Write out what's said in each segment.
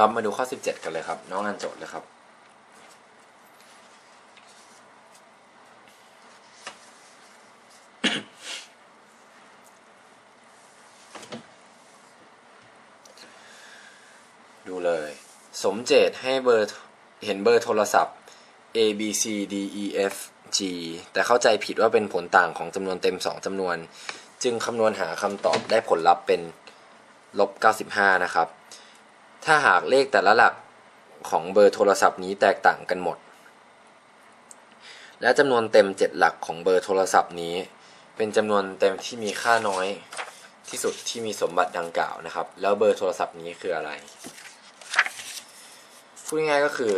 ครับมาดูข้อ 17 กันเลยครับ น้องอ่านโจทย์เลยครับ ดูเลย สมเจตให้เบอร์เห็นเบอร์โทรศัพท์ A B C D E F G แต่เข้าใจผิดว่าเป็นผลต่างของจำนวนเต็ม 2จำนวน จึงคำนวณหาคำตอบได้ผลลัพธ์เป็นลบ95 นะครับ ถ้าหากเลขแต่ละหลักของเบอร์โทรศัพท์นี้แตกต่างกันหมด และจำนวนเต็ม 7 หลักของเบอร์โทรศัพท์นี้ เป็นจำนวนเต็มที่มีค่าน้อยที่สุดที่มีสมบัติดังกล่าวนะครับ แล้วเบอร์โทรศัพท์นี้คืออะไรพูดง่ายๆก็คือ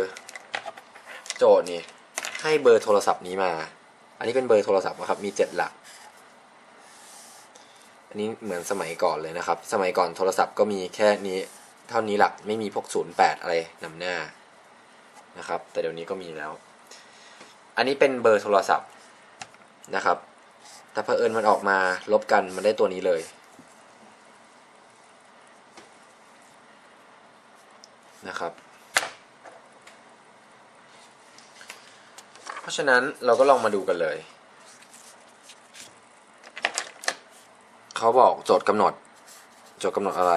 โจทย์นี่ให้เบอร์โทรศัพท์นี้มา อันนี้เป็นเบอร์โทรศัพท์นะครับ มี7หลัก อันนี้เหมือนสมัยก่อนเลยนะครับ สมัยก่อนโทรศัพท์ก็มีแค่นี้ เท่านี้หลักไม่มีพวก 08 อะไรนำหน้านะครับ แต่เดี๋ยวนี้ก็มีแล้ว อันนี้เป็นเบอร์โทรศัพท์นะครับ แต่เผอิญมันออกมาลบกันมันได้ตัวนี้เลยนะครับ เพราะฉะนั้นเราก็ลองมาดูกันเลย เขาบอกโจทย์กำหนด โจทย์กำหนดอะไร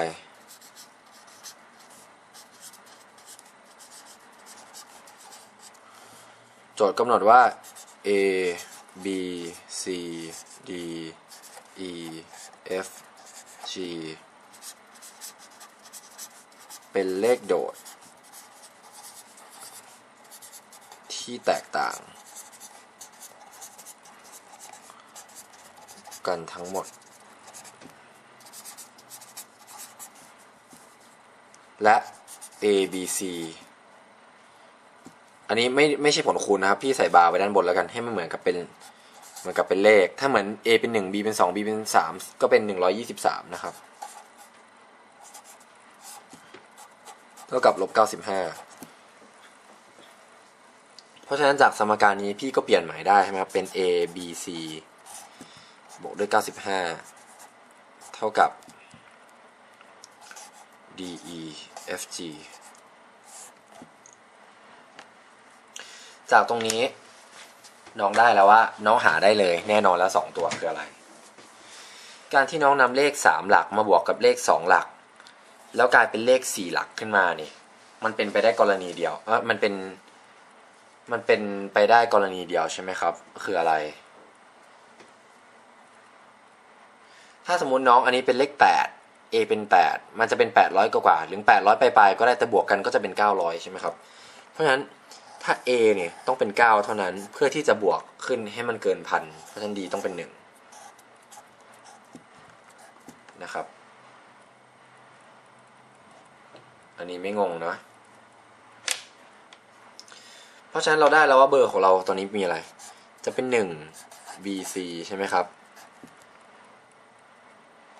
จทย์กำหนดว่า a b c d e f g เป็นเลขโดด ที่แตกต่าง กันทั้งหมด และ a b c อันนี้ไม่ไม่ใช่ผลคูณนะครับ พี่ใส่บาร์ไว้ด้านบนแล้วกันให้มันเหมือนกับเป็นเหมือนกับเป็นเลข ถ้าเหมือน a เป็น 1 b เป็น 2 b เป็น 3 ก็เป็น 123 นะครับเท่ากับลบ95 เพราะฉะนั้นจากสมการนี้พี่ก็เปลี่ยนหมายได้ใช่ไหมครับเป็น a b c บวกด้วย 95 เท่ากับ d e f g จากตรงนี้ น้องได้แล้วว่า น้องหาได้เลยแน่นอนแล้ว 2 ตัวคืออะไร การที่น้องนำเลข 3 หลักมาบวกกับเลข 2 หลัก แล้วกลายเป็นเลข 4 หลักขึ้นมานี่ มันเป็นไปได้กรณีเดียวเออมันเป็น มันเป็นไปได้กรณีเดียวใช่ไหมครับ คืออะไร ถ้าสมมุติน้องอันนี้เป็นเลข 8 a เป็น 8 มันจะเป็น 800 กว่าหรือ 800ปลายๆก็ได้ แต่บวกกันก็จะเป็น 900 ใช่ไหมครับ เพราะฉะนั้น ถ้า a เนี่ยต้องเป็น 9 เท่านั้นเพื่อที่จะบวกขึ้นให้มันเกินพันเพราะฉะนั้น d ต้องเป็น 1 นะครับ อันนี้ไม่งงนะเพราะฉะนั้นเราได้แล้วว่าเบอร์ของเราตอนนี้มีอะไร จะเป็น 1 bc ใช่ไหมครับ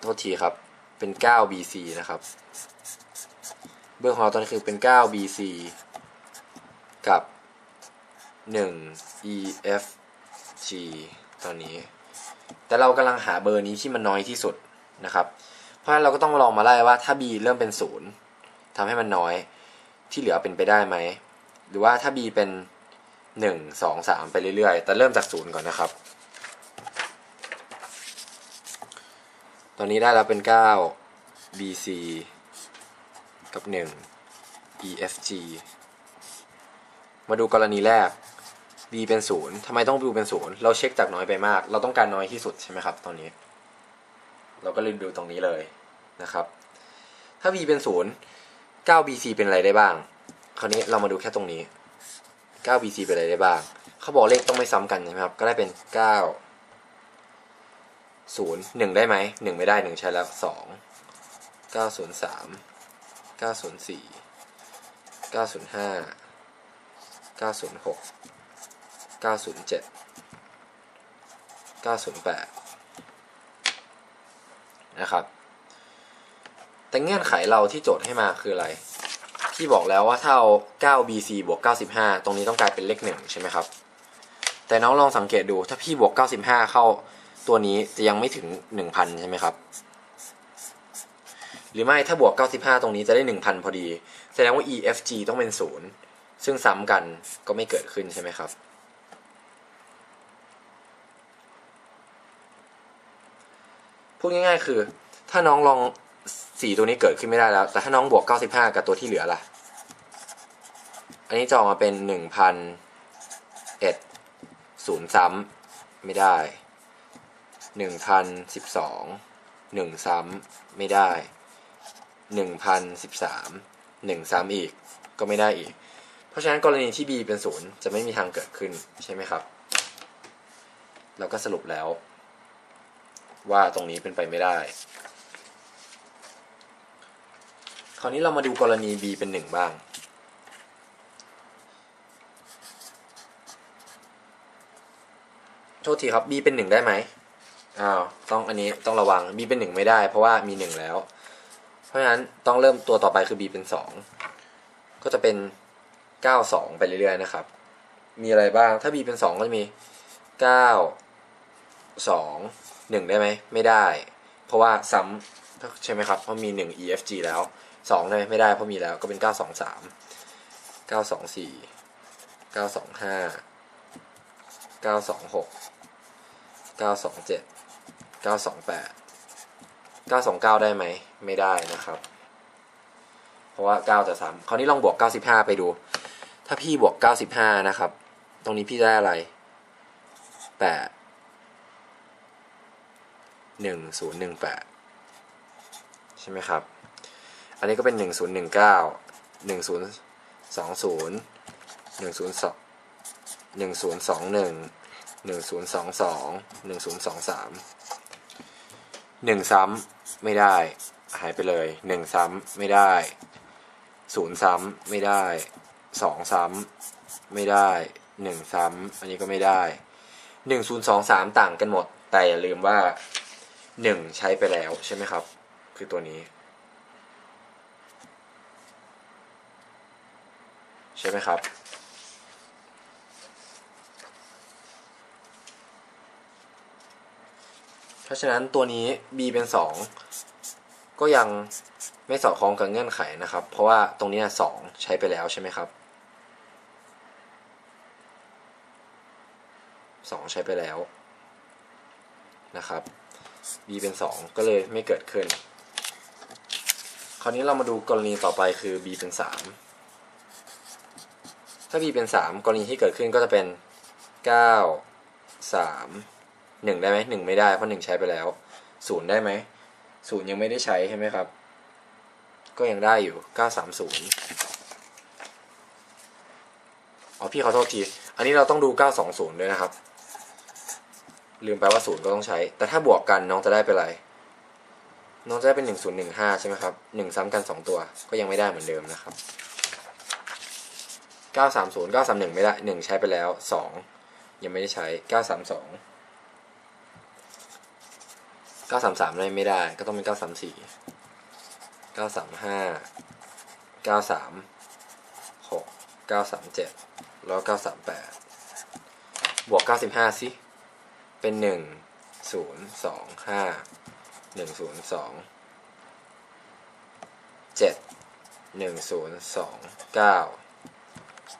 โทษทีครับเป็น 9 BC นะครับ เบอร์ของเราตอนนี้คือเป็น 9 BC กับ 1 EFG ตอนนี้ แต่เรากำลังหาเบอร์นี้ที่มันน้อยที่สุดนะครับ เพราะฉะนั้นเราก็ต้องลองมาไล่ว่าถ้า B เริ่มเป็น 0ทำให้มันน้อยที่เหลือเป็นไปได้ไหม หรือว่าถ้า B เป็น 1 2 3 ไปเรื่อยๆ แต่เริ่มจาก 0 ก่อนนะครับ ตอนนี้ได้แล้วเป็น 9 BC กับ 1 EFG มาดูกรณีแรก B เป็น0ทำไมต้อง B เป็น0เราเช็คจากน้อยไปมาก เราต้องการน้อยที่สุดใช่ไหมครับตอนนี้ เราก็เลยดูตรงนี้เลยนะครับ ถ้า B เป็น0 9 BC เป็นอะไรได้บ้าง คราวนี้เรามาดูแค่ตรงนี้9 BC เป็นอะไรได้บ้าง เขาบอกเลขต้องไม่ซ้ำกันใช่ไหมครับก็ได้เป็น9ศูนย์หนึ่งได้ไหมหนึ่งไม่ได้หนึ่งใช้แล้วสองเก้าศูนย์สามเก้าศูนย์เจ็ดเก้าศูนย์แปดนะครับ แต่เงื่อนไขเราที่โจทย์ให้มาคืออะไร ที่บอกแล้วว่าถ้าเอา 9 BC บวก 95 ตรงนี้ต้องกลายเป็นเลขหนึ่งใช่ไหมครับ แต่น้องลองสังเกตดูถ้าพี่บวก 95 เข้าตัวนี้จะยังไม่ถึง 1,000 ใช่ไหมครับ หรือไม่ถ้าบวก 95 ตรงนี้จะได้ 1,000 พอดี แสดงว่า EFG ต้องเป็น 0 ซึ่งซ้ำกันก็ไม่เกิดขึ้นใช่ไหมครับ พูดง่ายๆ คือ ถ้าน้องลองสีตัวนี้เกิดขึ้นไม่ได้แล้ว แต่ถ้าน้องบวก95กับตัวที่เหลือล่ะ อันนี้จะออกมาเป็น1,000เอ็ดศูนย์ซ้ำไม่ได้1,012 1ซ้ำไม่ได้1,013 1ซ้ำอีกก็ไม่ได้อีก เพราะฉะนั้นกรณีที่ b เป็นศูนย์จะไม่มีทางเกิดขึ้นใช่ไหมครับ เราก็สรุปแล้ว ว่าตรงนี้เป็นไปไม่ได้ คราวนี้เรามาดูกรณี b เป็นหนึ่งบ้าง โทษทีครับ b เป็นหนึ่งได้ไหมอ้าวต้องอันนี้ต้องระวัง b เป็นหนึ่งไม่ได้ เพราะว่ามีหนึ่งแล้ว เพราะฉะนั้นต้องเริ่มตัวต่อไปคือ b เป็นสองก็จะเป็นเก้าสองไปเรื่อยๆนะครับ มีอะไรบ้างถ้า b เป็นสองก็จะมีเก้าสอง หนึ่งได้ไหมไม่ได้ เพราะว่าซ้ำใช่ไหมครับ เพราะมีหนึ่ง efg แล้วสองได้ไหมไม่ได้เพราะมีแล้วก็เป็นเก้าสองสามเก้าสองสี่เก้าสองห้าเก้าสองหกเก้าสองเจ็ดเก้าสองแปดเก้าสองเก้าได้ไหมไม่ได้นะครับ เพราะว่าเก้าจะซ้ำคราวนี้ลองบวกเก้าสิบห้าไปดู ถ้าพี่บวกเก้าสิบห้านะครับ ตรงนี้พี่ได้อะไรแปด หนึ่งศูนย์หนึ่งแปดใช่ไหมครับ อันนี้ก็เป็นหนึ่งศูนย์หนึ่งเก้าหนึ่งศูนย์สองศูนย์หนึ่งศูนย์สองหนึ่งหนึ่งศูนย์สองสองหนึ่งศูนย์สองสามหนึ่งซ้ำไม่ได้ หายไปเลยหนึ่งซ้ำไม่ได้ศูนย์ซ้ำไม่ได้สองซ้ำไม่ได้หนึ่งซ้ำอันนี้ก็ไม่ได้หนึ่งศูนย์สองสามต่างกันหมด แต่อย่าลืมว่า หนึ่งใช้ไปแล้วใช่ไหมครับ คือตัวนี้ ใช่ไหมครับ เพราะฉะนั้นตัวนี้ b เป็นสองก็ยังไม่สอดคล้องกับเงื่อนไขนะครับ เพราะว่าตรงนี้สองใช้ไปแล้วใช่ไหมครับสองใช้ไปแล้วนะครับ b เป็นสองก็เลยไม่เกิดขึ้น คราวนี้เรามาดูกรณีต่อไปคือ b เป็นสามถ้า b เป็นสามกรณีที่เกิดขึ้นก็จะเป็นเก้าสามหนึ่งได้ไหมหนึ่งไม่ได้เพราะหนึ่งใช้ไปแล้วศูนย์ได้ไหมศูนย์ยังไม่ได้ใช้ใช่ไหมครับ ก็ยังได้อยู่เก้าสามศูนย์อ๋อพี่ขอโทษที อันนี้เราต้องดูเก้าสองศูนย์ด้วยนะครับ ลืมไปว่าศูนย์ก็ต้องใช้ แต่ถ้าบวกกันน้องจะได้เป็นอะไร น้องจะได้เป็นหนึ่งศูนย์หนึ่งห้าใช่ไหมครับหนึ่งซ้ำกันสองตัว ก็ยังไม่ได้เหมือนเดิมนะครับเก้าสามศูนย์เก้าสามหนึ่งไม่ได้หนึ่งใช้ไปแล้วสองยังไม่ได้ใช้เก้าสามสองเก้าสามสามไม่ได้ ก็ต้องเป็นเก้าสามสี่เก้าสามห้าเก้าสามหกเก้าสามเจ็ดแล้วเก้าสามแปดบวกเก้าสิบห้าสิ เป็นหนึ่งศูนย์สองห้าหนึ่งศูนย์สองเจ็ดหนึ่งศูนย์สองเก้า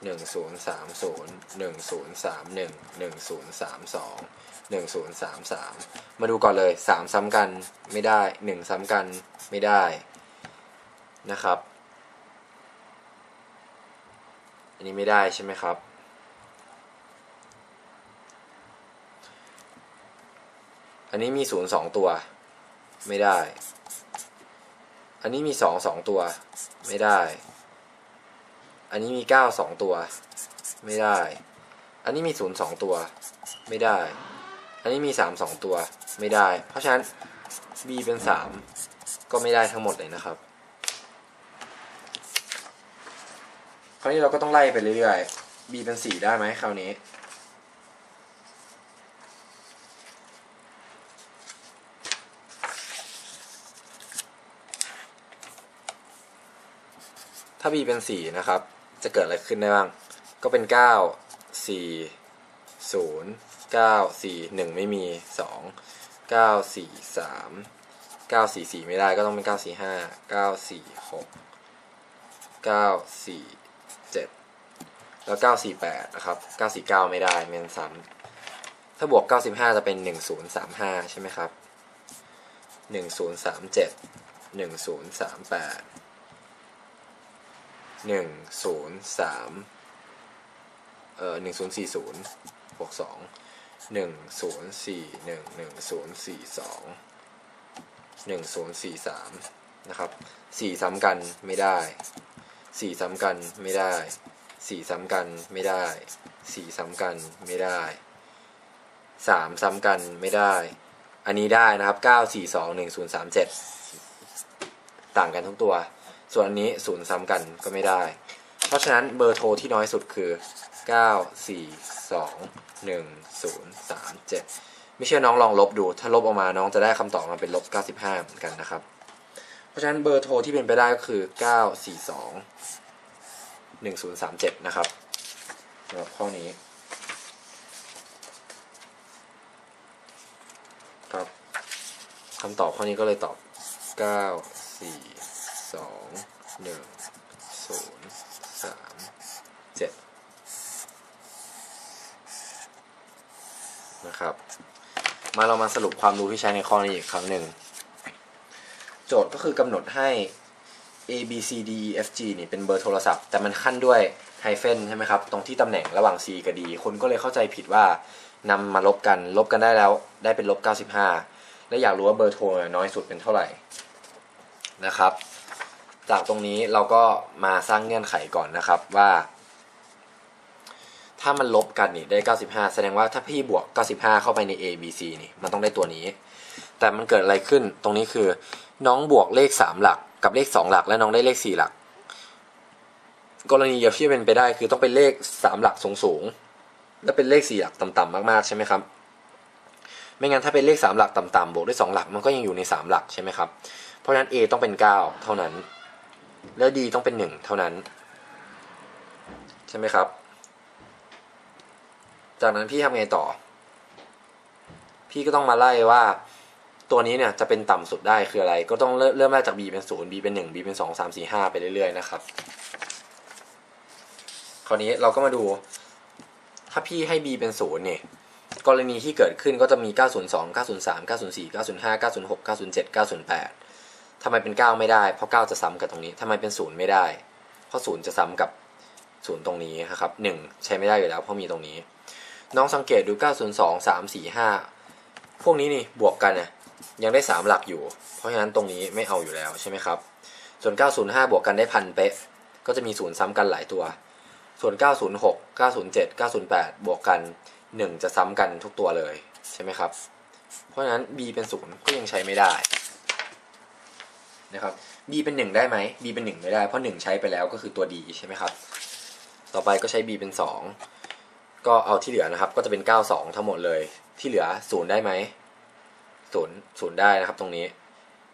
หนึ่งศูนย์สามศูนย์หนึ่งศูนย์สามหนึ่งหนึ่งศูนย์สามสองหนึ่งศูนย์สามสามมาดูก่อนเลยสามซ้ำกันไม่ได้หนึ่งซ้ำกันไม่ได้นะครับ อันนี้ไม่ได้ใช่ไหมครับ อันนี้มีศูนย์สองตัว ไม่ได้ อันนี้มีสองสองตัว ไม่ได้ อันนี้มีเก้าสองตัว ไม่ได้ อันนี้มีศูนย์สองตัว ไม่ได้ อันนี้มีสามสองตัว ไม่ได้ เพราะฉะนั้น b เป็นสามก็ไม่ได้ทั้งหมดเลยนะครับ คราวนี้เราก็ต้องไล่ไปเรื่อยๆ b เป็นสี่ได้ไหมคราวนี้ ถ้า b เป็น 4 นะครับ จะเกิดอะไรขึ้นได้บ้าง ก็เป็น 9 4 0 9 4 1 ไม่มี 2 9 4 3 9 4 4 ไม่ได้ก็ต้องเป็น 9 4 5 9 4 6 9 4 7 แล้ว 9 4 8 นะครับ 9 4 9 ไม่ได้เมนซ้ำถ้าบวก 95 จะเป็น 1035 ใช่ไหมครับ 1037 1038 หนึ่งศูนย์สามเอ่อหนึ่งศูนย์สี่ศูนย์บวกสองหนึ่งศูนย์สี่หนึ่งหนึ่งศูนย์สี่สองหนึ่งศูนย์สี่สามนะครับสี่ซ้ำกันไม่ได้สี่ซ้ำกันไม่ได้สี่ซ้ำกันไม่ได้สี่ซ้ำกันไม่ได้สามซ้ำกันไม่ได้ อันนี้ได้นะครับเก้าสี่สองหนึ่งศูนย์สามเจ็ดต่างกันทุกตัว ส่วนอันนี้ศูนย์ซ้ำกันก็ไม่ได้ เพราะฉะนั้นเบอร์โทรที่น้อยสุดคือเก้าสี่สองหนึ่งศูนย์สามเจ็ดไม่เชื่อน้องลองลบดู ถ้าลบออกมาน้องจะได้คำตอบมาเป็นลบ 95 เหมือนกันนะครับ เพราะฉะนั้นเบอร์โทรที่เป็นไปได้ก็คือ 942 1037 นะครับสำหรับข้อนี้ครับคำตอบข้อนี้ก็เลยตอบ 94 942 1037นะครับ มาเรามาสรุปความรู้ที่ใช้ในข้อนี้อีกครั้งหนึ่ง โจทย์ก็คือกำหนดให้ a b c d e f g นี่เป็นเบอร์โทรศัพท์ แต่มันขั้นด้วยไฮเฟนใช่ไหมครับ ตรงที่ตำแหน่งระหว่าง c กับ d คนก็เลยเข้าใจผิดว่านำมาลบกัน ลบกันได้แล้ว ได้เป็นลบ 95 และอยากรู้ว่าเบอร์โทรน้อยสุดเป็นเท่าไหร่นะครับ จากตรงนี้เราก็มาสร้างเงื่อนไขก่อนนะครับว่า ถ้ามันลบกันนี่ได้ 95 แสดงว่าถ้าพี่บวก 95 เข้าไปใน A B C นี่มันต้องได้ตัวนี้ แต่มันเกิดอะไรขึ้นตรงนี้คือ น้องบวกเลข 3 หลัก กับเลข 2 หลัก และน้องได้เลข 4 หลัก กรณีเดียวที่เป็นไปได้คือต้องเป็นเลข 3 หลักสูงสูงๆและเป็นเลข 4 หลักต่ำๆมากๆใช่ไหมครับไม่งั้นถ้าเป็นเลข 3 หลักต่ำๆบวกด้วย2หลักมันก็ยังอยู่ใน 3 หลักใช่ไหมครับ เพราะฉะนั้น A ต้องเป็น 9 เท่านั้น และ D ต้องเป็น1เท่านั้น ใช่ไหมครับ จากนั้นพี่ทำไงต่อ พี่ก็ต้องมาไล่ว่าตัวนี้เนี่ยจะเป็นต่ำสุดได้คืออะไร ก็ต้องเริ่มแรกจาก b เป็นศูนย์ b เป็นหนึ่ง b เป็นสองสามสี่ห้าไปเรื่อยๆนะครับ คราวนี้เราก็มาดู ถ้าพี่ให้ b เป็นศูนย์เนี่ย กรณีที่เกิดขึ้นก็จะมี 902 903 904 905 906 907 908 ทำไมเป็น 9 ไม่ได้ เพราะ 9 จะซ้ำกับตรงนี้ทำไมเป็นศูนย์ไม่ได้ เพราะศูนย์จะซ้ำกับศูนย์ตรงนี้นะครับ 1 ใช้ไม่ได้อยู่แล้วเพราะมีตรงนี้ น้องสังเกตดู 902 3 4 5 พวกนี้นี่บวกกันเนี่ยยังได้ 3 หลักอยู่ เพราะฉะนั้นตรงนี้ไม่เอาอยู่แล้วใช่ไหมครับ ส่วน 905 บวกกันได้พันเป๊ะ ก็จะมีศูนย์ซ้ำกันหลายตัว ส่วน 906 907 908 บวกกัน 1 จะซ้ำกันทุกตัวเลยใช่ไหมครับ เพราะฉะนั้น b เป็นศูนย์ก็ยังใช้ไม่ได้ นะครับ b เป็น1ได้ไหม b เป็น1ไม่ได้ เพราะ1ใช้ไปแล้วก็คือตัว d ใช่ไหมครับ ต่อไปก็ใช้ b เป็น2ก็เอาที่เหลือนะครับ ก็จะเป็น92ทั้งหมดเลย ที่เหลือ0ได้ไหม0 0ได้นะครับ ตรงนี้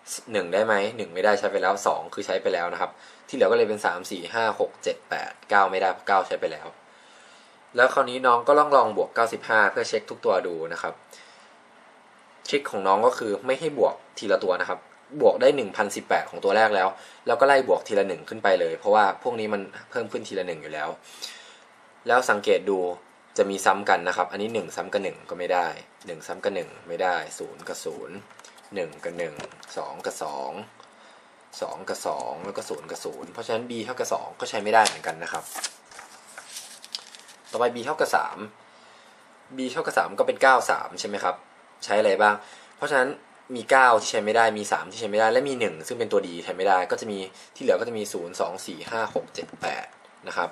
1ได้ไหม1ไม่ได้ใช้ไปแล้ว2คือใช้ไปแล้วนะครับ ที่เหลือก็เลยเป็น3 4 5 6 7 8 9ไม่ได้เพราะ9ใช้ไปแล้ว แล้วคราวนี้น้องก็ลองลองบวก95เพื่อเช็คทุกตัวดูนะครับทริคของน้องก็คือไม่ให้บวกทีละตัวนะครับ บวกได้ 1018 ของตัวแรกแล้ว แล้วก็ไล่บวกทีละหนึ่งขึ้นไปเลย เพราะว่าพวกนี้มันเพิ่มขึ้นทีละหนึ่งอยู่แล้ว แล้วสังเกตดูจะมีซ้ำกันนะครับ อันนี้ 1 ซ้ำกับ 1 ก็ไม่ได้ 1 ซ้ำกับ 1 ไม่ได้ 0 กับ 0 1 กับ 1 2 กับ 2 2 กับ 2 แล้วก็ 0 กับ 0 เพราะฉะนั้น b เท่ากับ 2 ก็ใช้ไม่ได้เหมือนกันนะครับ ต่อไป b เท่ากับ 3 b เท่ากับ 3 ก็เป็น 9 3 ใช่ไหมครับ ใช้อะไรบ้าง เพราะฉะนั้น มี 9 ที่ใช้ไม่ได้มี 3 ที่ใช้ไม่ได้ และมี 1 ซึ่งเป็นตัวดีใช้ไม่ได้ ก็จะมีที่เหลือก็จะมี 0 2 4 5 6 7 8 นะครับ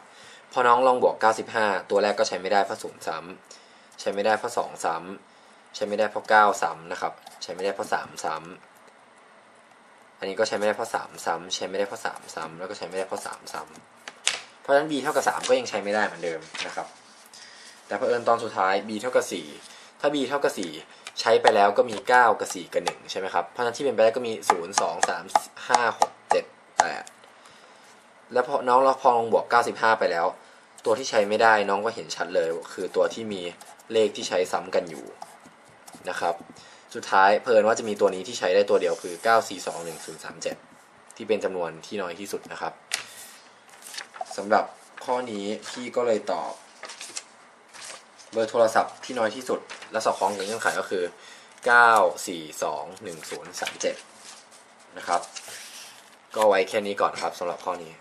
พอน้องลองบวก 95 ตัวแรกก็ใช้ไม่ได้เพราะ0ซ้ำใช้ไม่ได้เพราะ2ซ้ำใช้ไม่ได้เพราะ9ซ้ำนะครับ ใช้ไม่ได้เพราะ3ซ้ำอันนี้ก็ใช้ไม่ได้เพราะ3ซ้ำใช้ไม่ได้เพราะ3ซ้ำแล้วก็ใช้ไม่ได้เพราะ3ซ้ำเพราะฉะนั้น b เท่ากับ 3 ก็ยังใช้ไม่ได้เหมือนเดิมนะครับ แต่เผอิญตอนสุดท้าย b เท่ากับ 4 ถ้า b เท่ากับ4 ใช้ไปแล้วก็มี 9 กับ 4 กับ 1 ใช่ไหมครับ เพราะฉะนั้นที่เป็นไปได้ก็มี 0 2 3 5 6 7 8 แล้วพอน้องเราพอลองบวก 95 ไปแล้ว ตัวที่ใช้ไม่ได้น้องก็เห็นชัดเลย คือตัวที่มีเลขที่ใช้ซ้ำกันอยู่นะครับ สุดท้ายเพลินว่าจะมีตัวนี้ที่ใช้ได้ตัวเดียวคือ 9421037 ที่เป็นจำนวนที่น้อยที่สุดนะครับสำหรับข้อนี้พี่ก็เลยตอบ เบอร์โทรศัพท์ที่น้อยที่สุด และสอดคล้องกับเงื่อนไขก็คือ 9421037 นะครับ ก็ไว้แค่นี้ก่อนครับสำหรับข้อนี้